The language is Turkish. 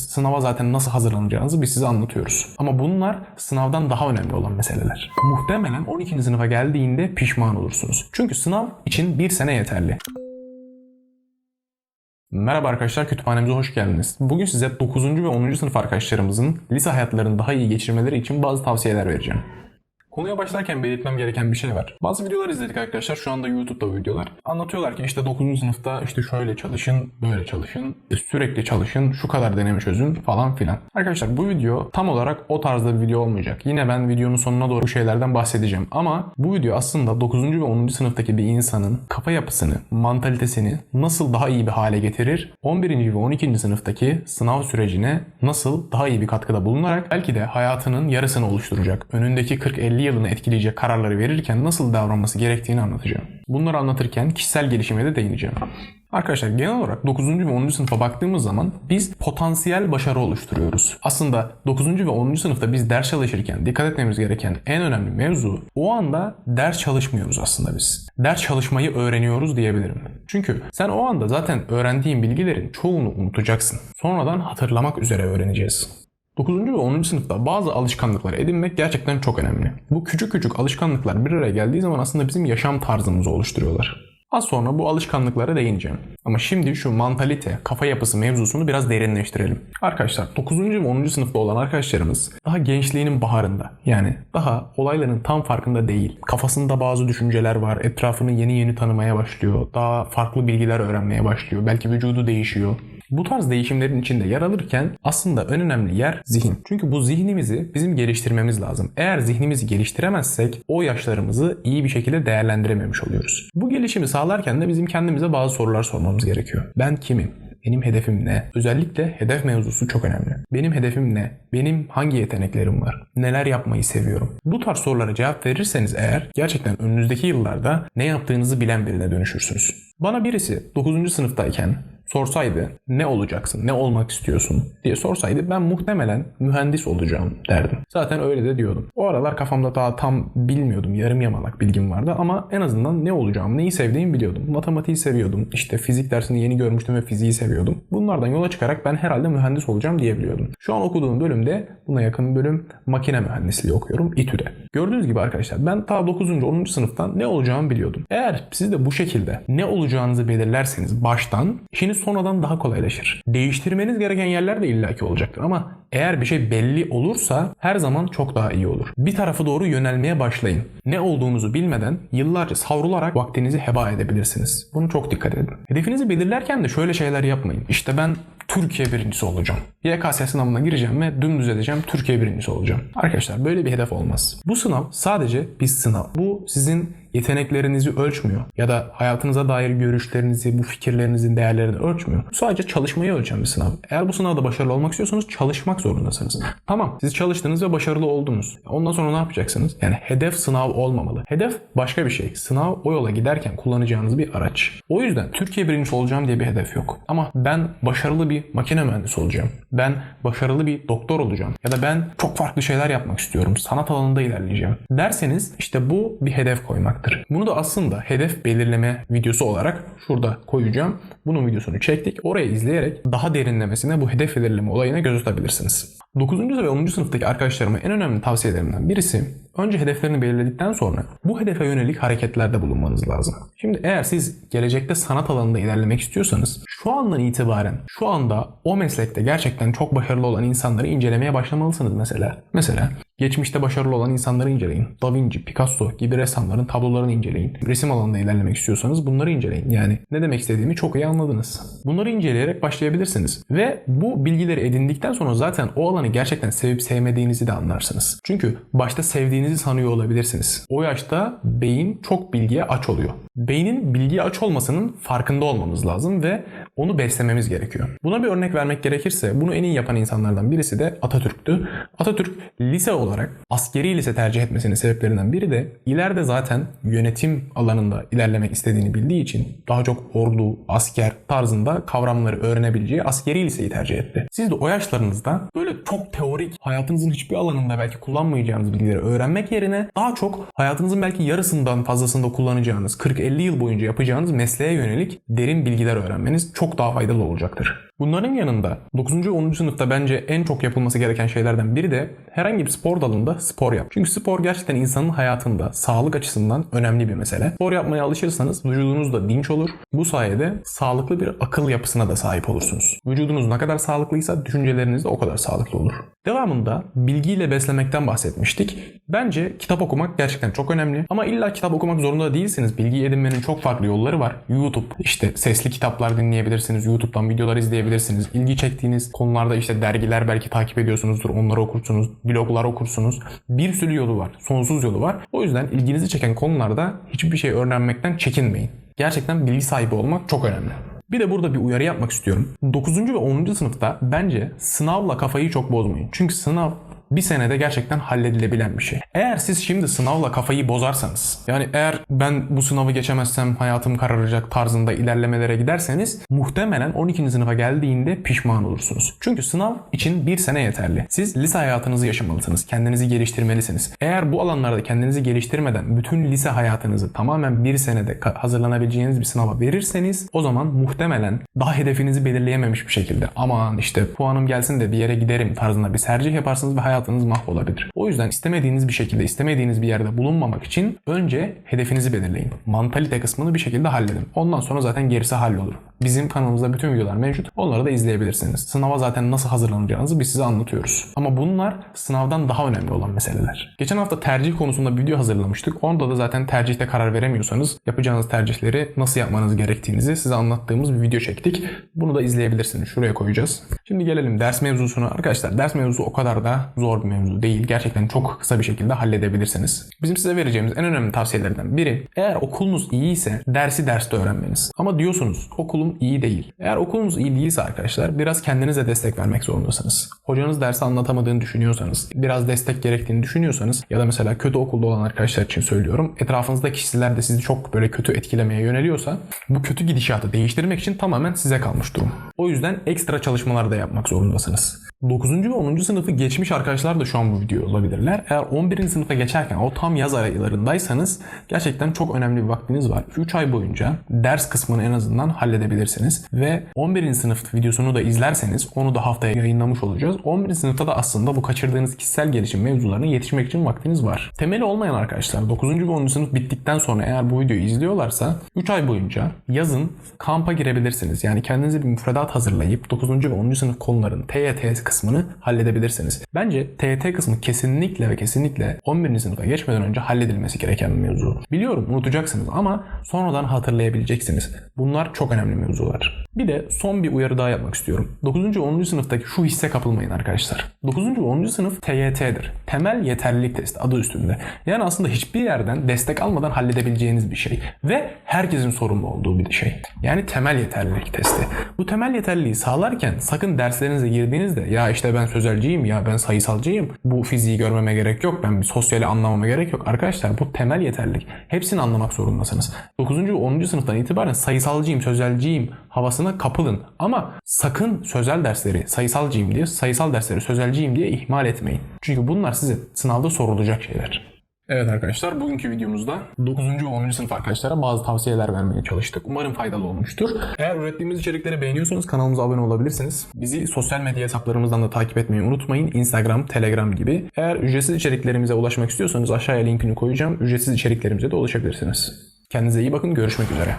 Sınava zaten nasıl hazırlanacağınızı biz size anlatıyoruz. Ama bunlar sınavdan daha önemli olan meseleler. Muhtemelen 12. sınıfa geldiğinde pişman olursunuz. Çünkü sınav için bir sene yeterli. Merhaba arkadaşlar, kütüphanemize hoş geldiniz. Bugün size 9. ve 10. sınıf arkadaşlarımızın lise hayatlarını daha iyi geçirmeleri için bazı tavsiyeler vereceğim. Konuya başlarken belirtmem gereken bir şey var. Bazı videolar izledik arkadaşlar. Şu anda YouTube'da videolar. Anlatıyorlar ki işte 9. sınıfta işte şöyle çalışın, böyle çalışın, sürekli çalışın, şu kadar deneme çözün falan filan. Arkadaşlar bu video tam olarak o tarzda bir video olmayacak. Yine ben videonun sonuna doğru bu şeylerden bahsedeceğim. Ama bu video aslında 9. ve 10. sınıftaki bir insanın kafa yapısını, mantalitesini nasıl daha iyi bir hale getirir? 11. ve 12. sınıftaki sınav sürecine nasıl daha iyi bir katkıda bulunarak belki de hayatının yarısını oluşturacak. Önündeki 40-50 yılını etkileyecek kararları verirken nasıl davranması gerektiğini anlatacağım. Bunları anlatırken kişisel gelişime de değineceğim. Arkadaşlar genel olarak 9. ve 10. sınıfa baktığımız zaman biz potansiyel başarı oluşturuyoruz. Aslında 9. ve 10. sınıfta biz ders çalışırken dikkat etmemiz gereken en önemli mevzu o anda ders çalışmıyoruz aslında biz. Ders çalışmayı öğreniyoruz diyebilirim. Çünkü sen o anda zaten öğrendiğin bilgilerin çoğunu unutacaksın. Sonradan hatırlamak üzere öğreneceğiz. 9. ve 10. sınıfta bazı alışkanlıklar edinmek gerçekten çok önemli. Bu küçük küçük alışkanlıklar bir araya geldiği zaman aslında bizim yaşam tarzımızı oluşturuyorlar. Az sonra bu alışkanlıklara değineceğim. Ama şimdi şu mantalite, kafa yapısı mevzusunu biraz derinleştirelim. Arkadaşlar 9. ve 10. sınıfta olan arkadaşlarımız daha gençliğinin baharında. Yani daha olayların tam farkında değil. Kafasında bazı düşünceler var. Etrafını yeni yeni tanımaya başlıyor. Daha farklı bilgiler öğrenmeye başlıyor. Belki vücudu değişiyor. Bu tarz değişimlerin içinde yer alırken aslında en önemli yer zihin. Çünkü bu zihnimizi bizim geliştirmemiz lazım. Eğer zihnimizi geliştiremezsek o yaşlarımızı iyi bir şekilde değerlendirememiş oluyoruz. Bu gelişimi sağlarken de bizim kendimize bazı sorular sormamız gerekiyor. Ben kimim? Benim hedefim ne? Özellikle hedef mevzusu çok önemli. Benim hedefim ne? Benim hangi yeteneklerim var? Neler yapmayı seviyorum? Bu tarz sorulara cevap verirseniz eğer gerçekten önünüzdeki yıllarda ne yaptığınızı bilen birine dönüşürsünüz. Bana birisi 9. sınıftayken sorsaydı ne olacaksın, ne olmak istiyorsun diye sorsaydı ben muhtemelen mühendis olacağım derdim. Zaten öyle de diyordum. O aralar kafamda daha tam bilmiyordum. Yarım yamalak bilgim vardı ama en azından ne olacağımı, neyi sevdiğimi biliyordum. Matematiği seviyordum. İşte fizik dersini yeni görmüştüm ve fiziği seviyordum. Bunlardan yola çıkarak ben herhalde mühendis olacağım diyebiliyordum. Şu an okuduğum bölümde buna yakın bölüm makine mühendisliği okuyorum İTÜ'de. Gördüğünüz gibi arkadaşlar ben ta 9. 10. sınıftan ne olacağımı biliyordum. Eğer siz de bu şekilde ne olacağınızı belirlerseniz baştan işiniz sonradan daha kolaylaşır. Değiştirmeniz gereken yerler de illaki olacaktır ama eğer bir şey belli olursa her zaman çok daha iyi olur. Bir tarafa doğru yönelmeye başlayın. Ne olduğunuzu bilmeden yıllarca savrularak vaktinizi heba edebilirsiniz. Bunu çok dikkat edin. Hedefinizi belirlerken de şöyle şeyler yapmayın. İşte ben Türkiye birincisi olacağım. YKS sınavına gireceğim ve dümdüz edeceğim Türkiye birincisi olacağım. Arkadaşlar böyle bir hedef olmaz. Bu sınav sadece bir sınav. Bu sizin yeteneklerinizi ölçmüyor ya da hayatınıza dair görüşlerinizi, bu fikirlerinizin değerlerini ölçmüyor. Sadece çalışmayı ölçen bir sınav. Eğer bu sınavda başarılı olmak istiyorsanız çalışmak zorundasınız. Tamam siz çalıştınız ve başarılı oldunuz. Ondan sonra ne yapacaksınız? Yani hedef sınav olmamalı. Hedef başka bir şey. Sınav o yola giderken kullanacağınız bir araç. O yüzden Türkiye birincisi olacağım diye bir hedef yok. Ama ben başarılı bir makine mühendisi olacağım. Ben başarılı bir doktor olacağım. Ya da ben çok farklı şeyler yapmak istiyorum. Sanat alanında ilerleyeceğim. Derseniz işte bu bir hedef koymaktır. Bunu da aslında hedef belirleme videosu olarak şurada koyacağım. Bunun videosunu çektik. Oraya izleyerek daha derinlemesine bu hedef belirleme olayına göz atabilirsiniz. 9. ve 10. sınıftaki arkadaşlarıma en önemli tavsiyelerimden birisi önce hedeflerini belirledikten sonra bu hedefe yönelik hareketlerde bulunmanız lazım. Şimdi eğer siz gelecekte sanat alanında ilerlemek istiyorsanız şu andan itibaren şu anda o meslekte gerçekten çok başarılı olan insanları incelemeye başlamalısınız mesela. Mesela Geçmişte başarılı olan insanları inceleyin. Da Vinci, Picasso gibi ressamların tablolarını inceleyin. Resim alanında ilerlemek istiyorsanız bunları inceleyin. Yani ne demek istediğimi çok iyi anladınız. Bunları inceleyerek başlayabilirsiniz. Ve bu bilgileri edindikten sonra zaten o alanı gerçekten sevip sevmediğinizi de anlarsınız. Çünkü başta sevdiğinizi sanıyor olabilirsiniz. O yaşta beyin çok bilgiye aç oluyor. Beynin bilgiye aç olmasının farkında olmamız lazım ve onu beslememiz gerekiyor. Buna bir örnek vermek gerekirse bunu en iyi yapan insanlardan birisi de Atatürk'tü. Atatürk lise olarak askeri lise tercih etmesinin sebeplerinden biri de ileride zaten yönetim alanında ilerlemek istediğini bildiği için daha çok ordu, asker tarzında kavramları öğrenebileceği askeri liseyi tercih etti. Siz de o yaşlarınızda böyle çok teorik, hayatınızın hiçbir alanında belki kullanmayacağınız bilgileri öğrenmek yerine daha çok hayatınızın belki yarısından fazlasında kullanacağınız, 40-50 yıl boyunca yapacağınız mesleğe yönelik derin bilgiler öğrenmeniz çok daha faydalı olacaktır. Bunların yanında 9. ve 10. sınıfta bence en çok yapılması gereken şeylerden biri de herhangi bir spor dalında spor yap. Çünkü spor gerçekten insanın hayatında sağlık açısından önemli bir mesele. Spor yapmaya alışırsanız vücudunuz da dinç olur. Bu sayede sağlıklı bir akıl yapısına da sahip olursunuz. Vücudunuz ne kadar sağlıklıysa düşünceleriniz de o kadar sağlıklı olur. Devamında bilgiyle beslemekten bahsetmiştik. Bence kitap okumak gerçekten çok önemli. Ama illa kitap okumak zorunda değilsiniz. Bilgi edinmenin çok farklı yolları var. YouTube, işte sesli kitaplar dinleyebilirsiniz. YouTube'dan videolar izleyebilirsiniz. İlgi çektiğiniz konularda işte dergiler belki takip ediyorsunuzdur. Onları okursunuz. Bloglar okursunuz. Bir sürü yolu var. Sonsuz yolu var. O yüzden ilginizi çeken konularda hiçbir şey öğrenmekten çekinmeyin. Gerçekten bilgi sahibi olmak çok önemli. Bir de burada bir uyarı yapmak istiyorum. 9. ve 10. sınıfta bence sınavla kafayı çok bozmayın. Çünkü sınav bir senede gerçekten halledilebilen bir şey. Eğer siz şimdi sınavla kafayı bozarsanız, yani eğer ben bu sınavı geçemezsem hayatım kararacak tarzında ilerlemelere giderseniz muhtemelen 12. sınıfa geldiğinde pişman olursunuz. Çünkü sınav için bir sene yeterli. Siz lise hayatınızı yaşamalısınız. Kendinizi geliştirmelisiniz. Eğer bu alanlarda kendinizi geliştirmeden bütün lise hayatınızı tamamen bir senede hazırlanabileceğiniz bir sınava verirseniz o zaman muhtemelen daha hedefinizi belirleyememiş bir şekilde aman işte puanım gelsin de bir yere giderim tarzında bir tercih yaparsınız ve hayatınız mahvolabilir. O yüzden istemediğiniz bir şekilde, istemediğiniz bir yerde bulunmamak için önce hedefinizi belirleyin. Mantalite kısmını bir şekilde halledin. Ondan sonra zaten gerisi hallolur. Bizim kanalımızda bütün videolar mevcut. Onları da izleyebilirsiniz. Sınava zaten nasıl hazırlanacağınızı biz size anlatıyoruz. Ama bunlar sınavdan daha önemli olan meseleler. Geçen hafta tercih konusunda bir video hazırlamıştık. Onda da zaten tercihte karar veremiyorsanız yapacağınız tercihleri nasıl yapmanız gerektiğinizi size anlattığımız bir video çektik. Bunu da izleyebilirsiniz. Şuraya koyacağız. Şimdi gelelim ders mevzusuna. Arkadaşlar ders mevzusu o kadar da zor bir mevzu değil. Gerçekten çok kısa bir şekilde halledebilirsiniz. Bizim size vereceğimiz en önemli tavsiyelerden biri eğer okulunuz iyi ise dersi derste öğrenmeniz. Ama diyorsunuz okulum iyi değil. Eğer okulunuz iyi değilse arkadaşlar biraz kendinize destek vermek zorundasınız. Hocanız dersi anlatamadığını düşünüyorsanız, biraz destek gerektiğini düşünüyorsanız ya da mesela kötü okulda olan arkadaşlar için söylüyorum. Etrafınızdaki kişiler de sizi çok böyle kötü etkilemeye yöneliyorsa bu kötü gidişatı değiştirmek için tamamen size kalmış durum. O yüzden ekstra çalışmalar da yapmak zorundasınız. 9. ve 10. sınıfı geçmiş arkadaşlar da şu an bu videoyu olabilirler. Eğer 11. sınıfa geçerken o tam yaz aylarındaysanız gerçekten çok önemli bir vaktiniz var. 3 ay boyunca ders kısmını en azından halledebilirsiniz. Ve 11. sınıf videosunu da izlerseniz onu da haftaya yayınlamış olacağız. 11. sınıfta da aslında bu kaçırdığınız kişisel gelişim mevzularına yetişmek için vaktiniz var. Temeli olmayan arkadaşlar 9. ve 10. sınıf bittikten sonra eğer bu videoyu izliyorlarsa 3 ay boyunca yazın kampa girebilirsiniz. Yani kendinize bir müfredat hazırlayıp 9. ve 10. sınıf konuların TYT kısmını halledebilirsiniz. Bence TYT kısmı kesinlikle ve kesinlikle 11. sınıfa geçmeden önce halledilmesi gereken bir mevzu. Biliyorum unutacaksınız ama sonradan hatırlayabileceksiniz. Bunlar çok önemli mevzular. Bir de son bir uyarı daha yapmak istiyorum. 9. ve 10. sınıftaki şu hisse kapılmayın arkadaşlar. 9. ve 10. sınıf TYT'dir. Temel yeterlilik testi adı üstünde. Yani aslında hiçbir yerden destek almadan halledebileceğiniz bir şey. Ve herkesin sorumlu olduğu bir şey. Yani temel yeterlilik testi. Bu temel yeterliliği sağlarken sakın derslerinize girdiğinizde ya işte ben sözelciyim ya ben sayısalcıyım. Bu fiziği görmeme gerek yok. Ben bir sosyali anlamama gerek yok. Arkadaşlar bu temel yeterlilik. Hepsini anlamak zorundasınız. 9. ve 10. sınıftan itibaren sayısalcıyım, sözelciyim havasına kapılın. Ama sakın sözel dersleri sayısalcıyım diye, sayısal dersleri sözelciyim diye ihmal etmeyin. Çünkü bunlar size sınavda sorulacak şeyler. Evet arkadaşlar bugünkü videomuzda 9. ve 10. sınıf arkadaşlara bazı tavsiyeler vermeye çalıştık. Umarım faydalı olmuştur. Eğer ürettiğimiz içerikleri beğeniyorsanız kanalımıza abone olabilirsiniz. Bizi sosyal medya hesaplarımızdan da takip etmeyi unutmayın. Instagram, Telegram gibi. Eğer ücretsiz içeriklerimize ulaşmak istiyorsanız aşağıya linkini koyacağım. Ücretsiz içeriklerimize de ulaşabilirsiniz. Kendinize iyi bakın. Görüşmek üzere.